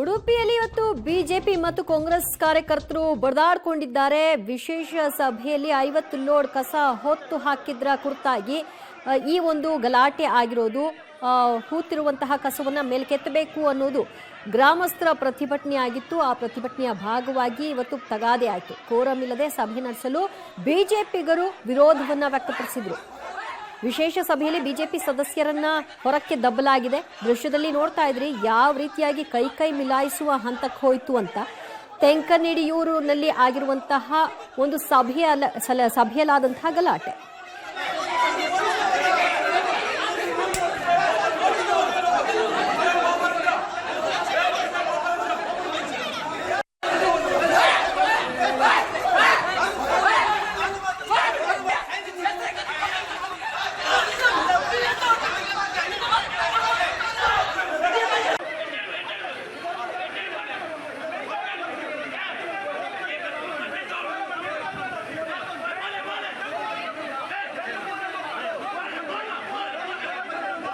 ಉಡುಪಿಯಲ್ಲಿ ಇವತ್ತು ಬಿಜೆಪಿ ಮತ್ತು ಕಾಂಗ್ರೆಸ್ ಕಾರ್ಯಕರ್ತರು ಬಡದಾಡ್ಕೊಂಡಿದ್ದಾರೆ. ವಿಶೇಷ ಸಭೆಯಲ್ಲಿ ಐವತ್ತು ಲೋಡ್ ಕಸ ಹೊತ್ತು ಹಾಕಿದ್ರ ಕುರಿತಾಗಿ ಈ ಒಂದು ಗಲಾಟೆ ಆಗಿರೋದು ಹೂತಿರುವಂತಹ ಕಸವನ್ನ ಮೇಲ್ಕೆತ್ತಬೇಕು ಅನ್ನೋದು ಗ್ರಾಮಸ್ಥರ ಪ್ರತಿಭಟನೆ ಆಗಿತ್ತು ಆ ಪ್ರತಿಭಟನೆಯ ಭಾಗವಾಗಿ ಇವತ್ತು ತಗಾದೆ ಆಯಿತು. ಕೋರಂ ಇಲ್ಲದೆ ಸಭೆ ನಡೆಸಲು ಬಿಜೆಪಿಗರು ವಿರೋಧವನ್ನು ವ್ಯಕ್ತಪಡಿಸಿದ್ರು. ವಿಶೇಷ ಸಭೆಯಲ್ಲಿ ಬಿಜೆಪಿ ಸದಸ್ಯರನ್ನ ಹೊರಕ್ಕೆ ದಬ್ಬಲಾಗಿದೆ. ದೃಶ್ಯದಲ್ಲಿ ನೋಡ್ತಾ ಇದ್ರಿ, ಯಾವ ರೀತಿಯಾಗಿ ಕೈ ಕೈ ಮಿಲಾಯಿಸುವ ಹಂತಕ್ಕೆ ಹೋಯಿತು ಅಂತ. ತೆಂಕನಿಡಿಯೂರಿನಲ್ಲಿ ಆಗಿರುವಂತಹ ಒಂದು ಸಭೆಯ ಸಭೆಯಲ್ಲಾದಂತಹ ಗಲಾಟೆ.